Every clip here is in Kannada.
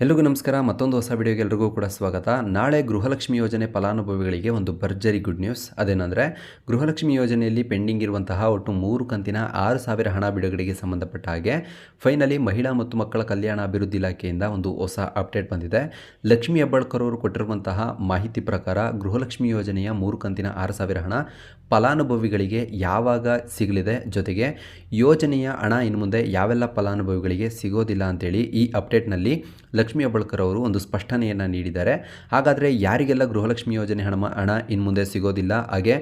ಎಲ್ರಿಗೂ ನಮಸ್ಕಾರ. ಮತ್ತೊಂದು ಹೊಸ ವಿಡಿಯೋಗೆ ಎಲ್ರಿಗೂ ಕೂಡ ಸ್ವಾಗತ. ನಾಳೆ ಗೃಹಲಕ್ಷ್ಮಿ ಯೋಜನೆ ಫಲಾನುಭವಿಗಳಿಗೆ ಒಂದು ಭರ್ಜರಿ ಗುಡ್ ನ್ಯೂಸ್. ಅದೇನೆಂದರೆ, ಗೃಹಲಕ್ಷ್ಮಿ ಯೋಜನೆಯಲ್ಲಿ ಪೆಂಡಿಂಗ್ ಇರುವಂತಹ ಒಟ್ಟು ಮೂರು ಕಂತಿನ ಆರು ಸಾವಿರ ಹಣ ಬಿಡುಗಡೆಗೆ ಸಂಬಂಧಪಟ್ಟ ಹಾಗೆ, ಫೈನಲಿ ಮಹಿಳಾ ಮತ್ತು ಮಕ್ಕಳ ಕಲ್ಯಾಣ ಅಭಿವೃದ್ಧಿ ಇಲಾಖೆಯಿಂದ ಒಂದು ಹೊಸ ಅಪ್ಡೇಟ್ ಬಂದಿದೆ. ಲಕ್ಷ್ಮಿ ಹೆಬ್ಬಾಳ್ಕರ್ ಅವರು ಕೊಟ್ಟಿರುವಂತಹ ಮಾಹಿತಿ ಪ್ರಕಾರ ಗೃಹಲಕ್ಷ್ಮಿ ಯೋಜನೆಯ ಮೂರು ಕಂತಿನ ಆರು ಸಾವಿರ ಹಣ ಫಲಾನುಭವಿಗಳಿಗೆ ಯಾವಾಗ ಸಿಗಲಿದೆ? ಜೊತೆಗೆ, ಯೋಜನೆಯ ಹಣ ಇನ್ನು ಮುಂದೆ ಯಾವೆಲ್ಲ ಫಲಾನುಭವಿಗಳಿಗೆ ಸಿಗೋದಿಲ್ಲ ಅಂತೇಳಿ ಈ ಅಪ್ಡೇಟ್ನಲ್ಲಿ ಲಕ್ಷ್ಮಿ ಹೆಬ್ಬಾಳ್ಕರ್ ಅವರು ಒಂದು ಸ್ಪಷ್ಟನೆಯನ್ನು ನೀಡಿದ್ದಾರೆ. ಹಾಗಾದರೆ ಯಾರಿಗೆಲ್ಲ ಗೃಹಲಕ್ಷ್ಮಿ ಯೋಜನೆ ಹಣ ಹಣ ಇನ್ನು ಮುಂದೆ ಸಿಗೋದಿಲ್ಲ? ಹಾಗೆ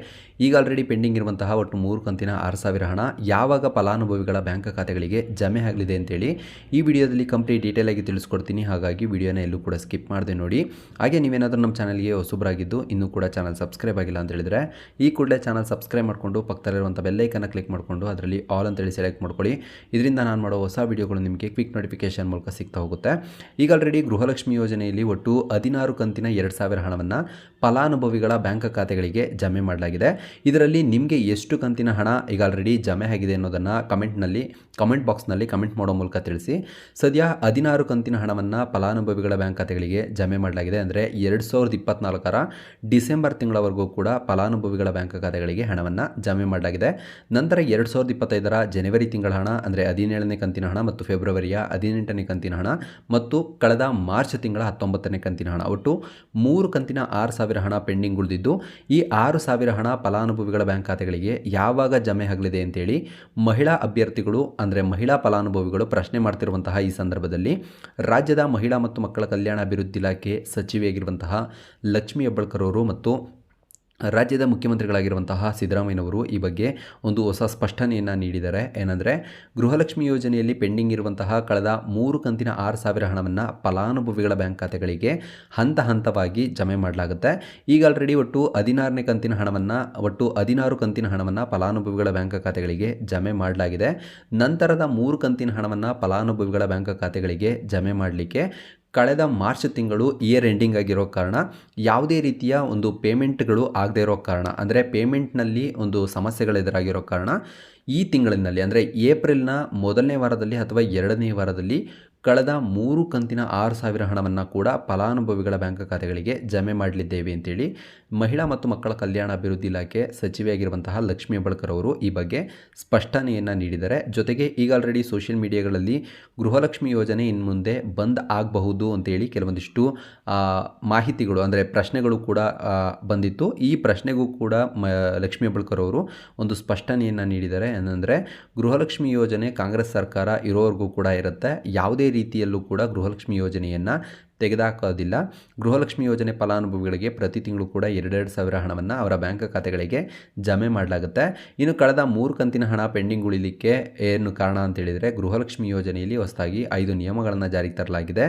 ಈಗ ಆಲ್ರೆಡಿ ಪೆಂಡಿಂಗ್ ಇರುವಂತಹ ಒಟ್ಟು ಮೂರು ಕಂತಿನ ಆರು ಸಾವಿರ ಹಣ ಯಾವಾಗ ಫಲಾನುಭವಿಗಳ ಬ್ಯಾಂಕ್ ಖಾತೆಗಳಿಗೆ ಜಮೆ ಆಗಲಿದೆ ಅಂತೇಳಿ ಈ ವಿಡಿಯೋದಲ್ಲಿ ಕಂಪ್ಲೀಟ್ ಡೀಟೇಲ್ ಆಗಿ ತಿಳಿಸ್ಕೊಡ್ತೀನಿ. ಹಾಗಾಗಿ ವಿಡಿಯೋನ ಎಲ್ಲೂ ಕೂಡ ಸ್ಕಿಪ್ ಮಾಡದೆ ನೋಡಿ. ಹಾಗೆ ನೀವೇನಾದರೂ ನಮ್ಮ ಚಾನಲ್ಗೆ ಹೊಸಬರಾಗಿದ್ದು ಇನ್ನೂ ಕೂಡ ಚಾನಲ್ ಸಬ್ಸ್ಕ್ರೈಬ್ ಆಗಿಲ್ಲ ಅಂತ ಹೇಳಿದ್ರೆ ಈ ಕೂಡಲೇ ಚಾನಲ್ ಸಬ್ಸ್ಕ್ರೈಬ್ ಮಾಡಿಕೊಂಡು ಪಕ್ಕದಲ್ಲಿರುವಂಥ ಬೆಲ್ಲೈಕನ್ನು ಕ್ಲಿಕ್ ಮಾಡಿಕೊಂಡು ಅದರಲ್ಲಿ ಆಲ್ ಅಂತೇಳಿ ಸೆಲೆಕ್ಟ್ ಮಾಡ್ಕೊಳ್ಳಿ. ಇದರಿಂದ ನಾನು ಮಾಡೋ ಹೊಸ ವಿಡಿಯೋಗಳು ನಿಮಗೆ ಕ್ವಿಕ್ ನೋಟಿಫಿಕೇಶನ್ ಮೂಲಕ ಸಿಗ್ತಾ ಹೋಗುತ್ತೆ. ಈಗ ಆಲ್ರೆಡಿ ಗೃಹಲಕ್ಷ್ಮಿ ಯೋಜನೆಯಲ್ಲಿ ಒಟ್ಟು ಹದಿನಾರು ಕಂತಿನ ಎರಡು ಸಾವಿರ ಹಣವನ್ನು ಫಲಾನುಭವಿಗಳ ಬ್ಯಾಂಕ್ ಖಾತೆಗಳಿಗೆ ಜಮೆ ಮಾಡಲಾಗಿದೆ. ಇದರಲ್ಲಿ ನಿಮಗೆ ಎಷ್ಟು ಕಂತಿನ ಹಣ ಈಗ ಆಲ್ರೆಡಿ ಜಮೆ ಆಗಿದೆ ಅನ್ನೋದನ್ನು ಕಮೆಂಟ್ನಲ್ಲಿ ಕಮೆಂಟ್ ಬಾಕ್ಸ್ನಲ್ಲಿ ಕಮೆಂಟ್ ಮಾಡೋ ಮೂಲಕ ತಿಳಿಸಿ. ಸದ್ಯ ಹದಿನಾರು ಕಂತಿನ ಹಣವನ್ನು ಫಲಾನುಭವಿಗಳ ಬ್ಯಾಂಕ್ ಖಾತೆಗಳಿಗೆ ಜಮೆ ಮಾಡಲಾಗಿದೆ ಅಂದರೆ ಎರಡು ಸಾವಿರದ ಇಪ್ಪತ್ತ್ನಾಲ್ಕರ ಡಿಸೆಂಬರ್ ತಿಂಗಳವರೆಗೂ ಕೂಡ ಫಲಾನುಭವಿಗಳ ಬ್ಯಾಂಕ್ ಖಾತೆಗಳಿಗೆ ಹಣವನ್ನು ಜಮೆ ಮಾಡಲಾಗಿದೆ. ನಂತರ ಎರಡು ಸಾವಿರದ ಇಪ್ಪತ್ತೈದರ ಜನವರಿ ತಿಂಗಳ ಹಣ ಅಂದರೆ ಹದಿನೇಳನೇ ಕಂತಿನ ಹಣ ಮತ್ತು ಫೆಬ್ರವರಿಯ ಹದಿನೆಂಟನೇ ಕಂತಿನ ಹಣ ಮತ್ತು ಕಳೆದ ಮಾರ್ಚ್ ತಿಂಗಳ ಹತ್ತೊಂಬತ್ತನೇ ಕಂತಿನ ಹಣ. ಒಟ್ಟು ಮೂರು ಕಂತಿನ ಆರು ಸಾವಿರ ಹಣ ಪೆಂಡಿಂಗ್ ಉಳಿದಿದ್ದು, ಈ ಆರು ಸಾವಿರ ಹಣ ಫಲಾನುಭವಿಗಳ ಬ್ಯಾಂಕ್ ಖಾತೆಗಳಿಗೆ ಯಾವಾಗ ಜಮೆ ಆಗಲಿದೆ ಅಂತೇಳಿ ಮಹಿಳಾ ಅಭ್ಯರ್ಥಿಗಳು, ಅಂದರೆ ಮಹಿಳಾ ಫಲಾನುಭವಿಗಳು ಪ್ರಶ್ನೆ ಮಾಡ್ತಿರುವಂತಹ ಈ ಸಂದರ್ಭದಲ್ಲಿ ರಾಜ್ಯದ ಮಹಿಳಾ ಮತ್ತು ಮಕ್ಕಳ ಕಲ್ಯಾಣ ಅಭಿವೃದ್ಧಿ ಇಲಾಖೆ ಸಚಿವೆಯಾಗಿರುವಂತಹ ಲಕ್ಷ್ಮೀ ಹೆಬ್ಬಳ್ಕರ್ ಅವರು ಮತ್ತು ರಾಜ್ಯದ ಮುಖ್ಯಮಂತ್ರಿಗಳಾಗಿರುವಂತಹ ಸಿದ್ದರಾಮಯ್ಯನವರು ಈ ಬಗ್ಗೆ ಒಂದು ಹೊಸ ಸ್ಪಷ್ಟನೆಯನ್ನು ನೀಡಿದ್ದಾರೆ. ಏನಂದರೆ, ಗೃಹಲಕ್ಷ್ಮಿ ಯೋಜನೆಯಲ್ಲಿ ಪೆಂಡಿಂಗ್ ಇರುವಂತಹ ಕಳೆದ ಮೂರು ಕಂತಿನ ಆರು ಸಾವಿರ ಹಣವನ್ನು ಫಲಾನುಭವಿಗಳ ಬ್ಯಾಂಕ್ ಖಾತೆಗಳಿಗೆ ಹಂತ ಹಂತವಾಗಿ ಜಮೆ ಮಾಡಲಾಗುತ್ತೆ. ಈಗ ಆಲ್ರೆಡಿ ಒಟ್ಟು ಹದಿನಾರನೇ ಕಂತಿನ ಹಣವನ್ನು, ಒಟ್ಟು ಹದಿನಾರು ಕಂತಿನ ಹಣವನ್ನು ಫಲಾನುಭವಿಗಳ ಬ್ಯಾಂಕ್ ಖಾತೆಗಳಿಗೆ ಜಮೆ ಮಾಡಲಾಗಿದೆ. ನಂತರದ ಮೂರು ಕಂತಿನ ಹಣವನ್ನು ಫಲಾನುಭವಿಗಳ ಬ್ಯಾಂಕ್ ಖಾತೆಗಳಿಗೆ ಜಮೆ ಮಾಡಲಿಕ್ಕೆ ಕಳೆದ ಮಾರ್ಚ್ ತಿಂಗಳು ಇಯರ್ ಎಂಡಿಂಗ್ ಆಗಿರೋ ಕಾರಣ ಯಾವುದೇ ರೀತಿಯ ಒಂದು ಪೇಮೆಂಟ್ಗಳು ಆಗದೇ ಇರೋ ಕಾರಣ, ಅಂದರೆ ಪೇಮೆಂಟ್ನಲ್ಲಿ ಒಂದು ಸಮಸ್ಯೆಗಳು ಎದುರಾಗಿರೋ ಕಾರಣ ಈ ತಿಂಗಳಿನಲ್ಲಿ, ಅಂದರೆ ಏಪ್ರಿಲ್ನ ಮೊದಲನೇ ವಾರದಲ್ಲಿ ಅಥವಾ ಎರಡನೇ ವಾರದಲ್ಲಿ ಕಳೆದ ಮೂರು ಕಂತಿನ ಆರು ಸಾವಿರ ಹಣವನ್ನು ಕೂಡ ಫಲಾನುಭವಿಗಳ ಬ್ಯಾಂಕ್ ಖಾತೆಗಳಿಗೆ ಜಮೆ ಮಾಡಲಿದ್ದೇವೆ ಅಂತೇಳಿ ಮಹಿಳಾ ಮತ್ತು ಮಕ್ಕಳ ಕಲ್ಯಾಣ ಅಭಿವೃದ್ಧಿ ಇಲಾಖೆ ಸಚಿವೆಯಾಗಿರುವಂತಹ ಲಕ್ಷ್ಮೀ ಹೆಬ್ಬಾಳ್ಕರ್ ಅವರು ಈ ಬಗ್ಗೆ ಸ್ಪಷ್ಟನೆಯನ್ನು ನೀಡಿದ್ದಾರೆ. ಜೊತೆಗೆ ಈಗ ಆಲ್ರೆಡಿ ಸೋಷಿಯಲ್ ಮೀಡಿಯಾಗಳಲ್ಲಿ ಗೃಹಲಕ್ಷ್ಮಿ ಯೋಜನೆ ಇನ್ನು ಮುಂದೆ ಬಂದ್ ಆಗಬಹುದು ಅಂತೇಳಿ ಕೆಲವೊಂದಿಷ್ಟು ಮಾಹಿತಿಗಳು ಅಂದರೆ ಪ್ರಶ್ನೆಗಳು ಕೂಡ ಬಂದಿತ್ತು. ಈ ಪ್ರಶ್ನೆಗೂ ಕೂಡ ಮ, ಲಕ್ಷ್ಮೀ ಅವರು ಒಂದು ಸ್ಪಷ್ಟನೆಯನ್ನು ನೀಡಿದ್ದಾರೆ. ಏನಂದರೆ ಗೃಹಲಕ್ಷ್ಮಿ ಯೋಜನೆ ಕಾಂಗ್ರೆಸ್ ಸರ್ಕಾರ ಇರೋವರೆಗೂ ಕೂಡ ಇರುತ್ತೆ. ಯಾವುದೇ ರೀತಿಯಲ್ಲೂ ಕೂಡ ಗೃಹಲಕ್ಷ್ಮಿ ಯೋಜನೆಯನ್ನು ತೆಗೆದುಹಾಕೋದಿಲ್ಲ. ಗೃಹಲಕ್ಷ್ಮಿ ಯೋಜನೆ ಫಲಾನುಭವಿಗಳಿಗೆ ಪ್ರತಿ ತಿಂಗಳು ಕೂಡ ಎರಡೆರಡು ಸಾವಿರ ಹಣವನ್ನು ಅವರ ಬ್ಯಾಂಕ್ ಖಾತೆಗಳಿಗೆ ಜಮೆ ಮಾಡಲಾಗುತ್ತೆ. ಇನ್ನು ಕಳೆದ ಮೂರು ಕಂತಿನ ಹಣ ಪೆಂಡಿಂಗ್ ಉಳಿಲಿಕ್ಕೆ ಏನು ಕಾರಣ ಅಂತ ಹೇಳಿದರೆ, ಗೃಹಲಕ್ಷ್ಮಿ ಯೋಜನೆಯಲ್ಲಿ ಹೊಸದಾಗಿ ಐದು ನಿಯಮಗಳನ್ನು ಜಾರಿಗೆ ತರಲಾಗಿದೆ.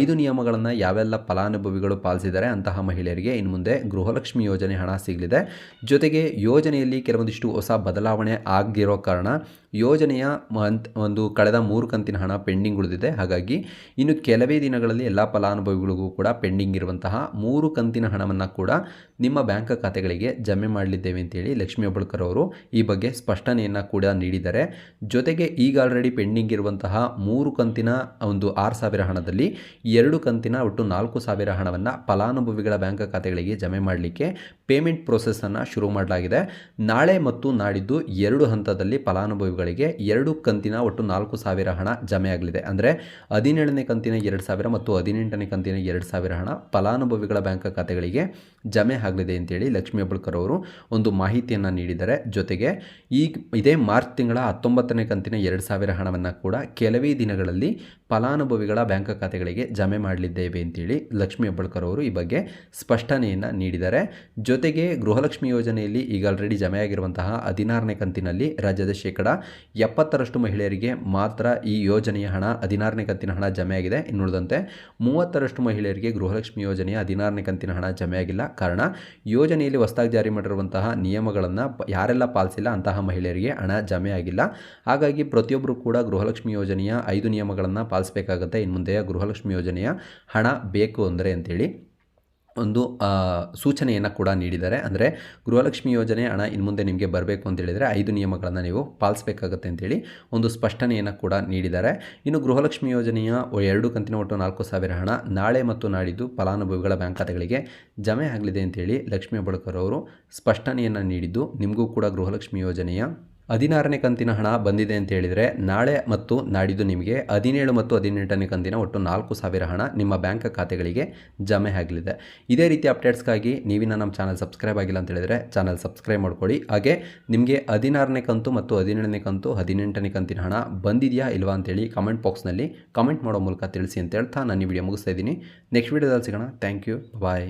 ಐದು ನಿಯಮಗಳನ್ನು ಯಾವೆಲ್ಲ ಫಲಾನುಭವಿಗಳು ಪಾಲಿಸಿದರೆ ಅಂತಹ ಮಹಿಳೆಯರಿಗೆ ಇನ್ನು ಮುಂದೆ ಗೃಹಲಕ್ಷ್ಮಿ ಯೋಜನೆ ಹಣ ಸಿಗಲಿದೆ. ಜೊತೆಗೆ ಯೋಜನೆಯಲ್ಲಿ ಕೆಲವೊಂದಿಷ್ಟು ಹೊಸ ಬದಲಾವಣೆ ಆಗಿರೋ ಕಾರಣ ಯೋಜನೆಯ ಒಂದು ಕಳೆದ ಮೂರು ಕಂತಿನ ಹಣ ಪೆಂಡಿಂಗ್ ಉಳಿದಿದೆ. ಹಾಗಾಗಿ ಇನ್ನು ಕೆಲವೇ ದಿನಗಳಲ್ಲಿ ಎಲ್ಲ ಫಲಾನುಭವಿಗಳಿಗೂ ಕೂಡ ಪೆಂಡಿಂಗ್ ಇರುವಂತಹ ಮೂರು ಕಂತಿನ ಹಣವನ್ನು ಕೂಡ ನಿಮ್ಮ ಬ್ಯಾಂಕ್ ಖಾತೆಗಳಿಗೆ ಜಮೆ ಮಾಡಲಿದ್ದೇವೆ ಅಂತೇಳಿ ಲಕ್ಷ್ಮೀ ಹೆಬ್ಬಾಳ್ಕರ್ ಅವರು ಈ ಬಗ್ಗೆ ಸ್ಪಷ್ಟನೆಯನ್ನು ಕೂಡ ನೀಡಿದ್ದಾರೆ. ಜೊತೆಗೆ ಈಗ ಆಲ್ರೆಡಿ ಪೆಂಡಿಂಗ್ ಇರುವಂತಹ ಮೂರು ಕಂತಿನ ಒಂದು ಆರು ಸಾವಿರ ಹಣದಲ್ಲಿ ಎರಡು ಕಂತಿನ ಒಟ್ಟು ನಾಲ್ಕು ಸಾವಿರ ಹಣವನ್ನು ಫಲಾನುಭವಿಗಳ ಬ್ಯಾಂಕ್ ಖಾತೆಗಳಿಗೆ ಜಮೆ ಮಾಡಲಿಕ್ಕೆ ಪೇಮೆಂಟ್ ಪ್ರೊಸೆಸನ್ನು ಶುರು ಮಾಡಲಾಗಿದೆ. ನಾಳೆ ಮತ್ತು ನಾಡಿದ್ದು ಎರಡು ಹಂತದಲ್ಲಿ ಫಲಾನುಭವಿಗಳಿಗೆ ಎರಡು ಕಂತಿನ ಒಟ್ಟು ನಾಲ್ಕು ಸಾವಿರ ಹಣ ಜಮೆ ಆಗಲಿದೆ. ಅಂದರೆ ಹದಿನೇಳನೇ ಕಂತಿನ ಎರಡು ಸಾವಿರ ಮತ್ತು ಹದಿನೆಂಟನೇ ಕಂತಿನ ಎರಡು ಸಾವಿರ ಹಣ ಫಲಾನುಭವಿಗಳ ಬ್ಯಾಂಕ್ ಖಾತೆಗಳಿಗೆ ಜಮೆ ಆಗಲಿದೆ ಅಂತೇಳಿ ಲಕ್ಷ್ಮೀ ಅಬ್ಬಳ್ಕರ್ ಅವರು ಒಂದು ಮಾಹಿತಿಯನ್ನು ನೀಡಿದ್ದಾರೆ. ಜೊತೆಗೆ ಈ ಇದೇ ಮಾರ್ಚ್ ತಿಂಗಳ ಹತ್ತೊಂಬತ್ತನೇ ಕಂತಿನ ಎರಡು ಸಾವಿರ ಹಣವನ್ನು ಕೂಡ ಕೆಲವೇ ದಿನಗಳಲ್ಲಿ ಫಲಾನುಭವಿಗಳ ಬ್ಯಾಂಕ್ ಖಾತೆಗಳಿಗೆ ಜಮೆ ಮಾಡಲಿದ್ದೇವೆ ಅಂತೇಳಿ ಲಕ್ಷ್ಮೀ ಅಬ್ಬಳ್ಕರ್ ಅವರು ಈ ಬಗ್ಗೆ ಸ್ಪಷ್ಟನೆಯನ್ನು ನೀಡಿದ್ದಾರೆ. ಜೊತೆಗೆ ಗೃಹಲಕ್ಷ್ಮಿ ಯೋಜನೆಯಲ್ಲಿ ಈಗ ಆಲ್ರೆಡಿ ಜಮೆಯಾಗಿರುವಂತಹ ಹದಿನಾರನೇ ಕಂತಿನಲ್ಲಿ ರಾಜ್ಯದ ಶೇಕಡ ಎಪ್ಪತ್ತರಷ್ಟು ಮಹಿಳೆಯರಿಗೆ ಮಾತ್ರ ಈ ಯೋಜನೆಯ ಹಣ, ಹದಿನಾರನೇ ಕಂತಿನ ಹಣ ಜಮೆಯಾಗಿದೆ ಇನ್ನುಳಿದಂತೆ ಮೂವತ್ತರಷ್ಟು ಮಹಿಳೆಯರಿಗೆ ಗೃಹಲಕ್ಷ್ಮಿ ಯೋಜನೆಯ ಹದಿನಾರನೇ ಕಂತಿನ ಹಣ ಜಮೆಯಾಗಿಲ್ಲ. ಕಾರಣ, ಯೋಜನೆಯಲ್ಲಿ ಹೊಸದಾಗಿ ಜಾರಿ ಮಾಡಿರುವಂತಹ ನಿಯಮಗಳನ್ನು ಯಾರೆಲ್ಲ ಪಾಲಿಸಿಲ್ಲ ಅಂತಹ ಮಹಿಳೆಯರಿಗೆ ಹಣ ಜಮೆಯಾಗಿಲ್ಲ. ಹಾಗಾಗಿ ಪ್ರತಿಯೊಬ್ಬರು ಕೂಡ ಗೃಹಲಕ್ಷ್ಮಿ ಯೋಜನೆಯ ಐದು ನಿಯಮಗಳನ್ನು ಪಾಲಿಸಬೇಕಾಗುತ್ತೆ. ಇನ್ನು ಮುಂದೆ ಗೃಹಲಕ್ಷ್ಮಿ ಯೋಜನೆಯ ಹಣ ಬೇಕು ಅಂದರೆ ಅಂತೇಳಿ. ಒಂದು ಸೂಚನೆಯನ್ನು ಕೂಡ ನೀಡಿದ್ದಾರೆ. ಅಂದರೆ ಗೃಹಲಕ್ಷ್ಮಿ ಯೋಜನೆ ಹಣ ಇನ್ನು ಮುಂದೆ ನಿಮಗೆ ಬರಬೇಕು ಅಂತ ಹೇಳಿದರೆ ಐದು ನಿಯಮಗಳನ್ನು ನೀವು ಪಾಲಿಸಬೇಕಾಗತ್ತೆ ಅಂತೇಳಿ ಒಂದು ಸ್ಪಷ್ಟನೆಯನ್ನು ಕೂಡ ನೀಡಿದ್ದಾರೆ. ಇನ್ನು ಗೃಹಲಕ್ಷ್ಮಿ ಯೋಜನೆಯ ಎರಡು ಕಂತಿನ ಒಟ್ಟು ನಾಲ್ಕು ಸಾವಿರ ಹಣ ನಾಳೆ ಮತ್ತು ನಾಡಿದ್ದು ಫಲಾನುಭವಿಗಳ ಬ್ಯಾಂಕ್ ಖಾತೆಗಳಿಗೆ ಜಮೆ ಆಗಲಿದೆ ಅಂತೇಳಿ ಲಕ್ಷ್ಮೀ ಬಳಕರ್ ಅವರು ಸ್ಪಷ್ಟನೆಯನ್ನು ನೀಡಿದ್ದು. ನಿಮಗೂ ಕೂಡ ಗೃಹಲಕ್ಷ್ಮಿ ಯೋಜನೆಯ ಹದಿನಾರನೇ ಕಂತಿನ ಹಣ ಬಂದಿದೆ ಅಂತ ಹೇಳಿದರೆ ನಾಳೆ ಮತ್ತು ನಾಡಿದ್ದು ನಿಮಗೆ ಹದಿನೇಳು ಮತ್ತು ಹದಿನೆಂಟನೇ ಕಂತಿನ ಒಟ್ಟು ನಾಲ್ಕು ಸಾವಿರ ಹಣ ನಿಮ್ಮ ಬ್ಯಾಂಕ್ ಖಾತೆಗಳಿಗೆ ಜಮೆ ಆಗಲಿದೆ. ಇದೇ ರೀತಿ ಅಪ್ಡೇಟ್ಸ್ಗಾಗಿ ನೀವಿನ ನಮ್ಮ ಚಾನಲ್ ಸಬ್ಸ್ಕ್ರೈಬ್ ಆಗಿಲ್ಲ ಅಂತ ಹೇಳಿದರೆ ಚಾನಲ್ ಸಬ್ಸ್ಕ್ರೈಬ್ ಮಾಡ್ಕೊಳ್ಳಿ. ಹಾಗೆ ನಿಮಗೆ ಹದಿನಾರನೇ ಕಂತು ಮತ್ತು ಹದಿನೇಳನೇ ಕಂತು, ಹದಿನೆಂಟನೇ ಕಂತಿನ ಹಣ ಬಂದಿದೆಯಾ ಇಲ್ವಾ ಅಂತೇಳಿ ಕಮೆಂಟ್ ಬಾಕ್ಸ್ನಲ್ಲಿ ಕಮೆಂಟ್ ಮಾಡೋ ಮೂಲಕ ತಿಳಿಸಿ ಅಂತ ಹೇಳ್ತಾ ನಾನು ಈ ವಿಡಿಯೋ ಮುಗಿಸ್ತಾ ಇದ್ದೀನಿ. ನೆಕ್ಸ್ಟ್ ವಿಡಿಯೋದಲ್ಲಿ ಸಿಗೋಣ. Thank you bye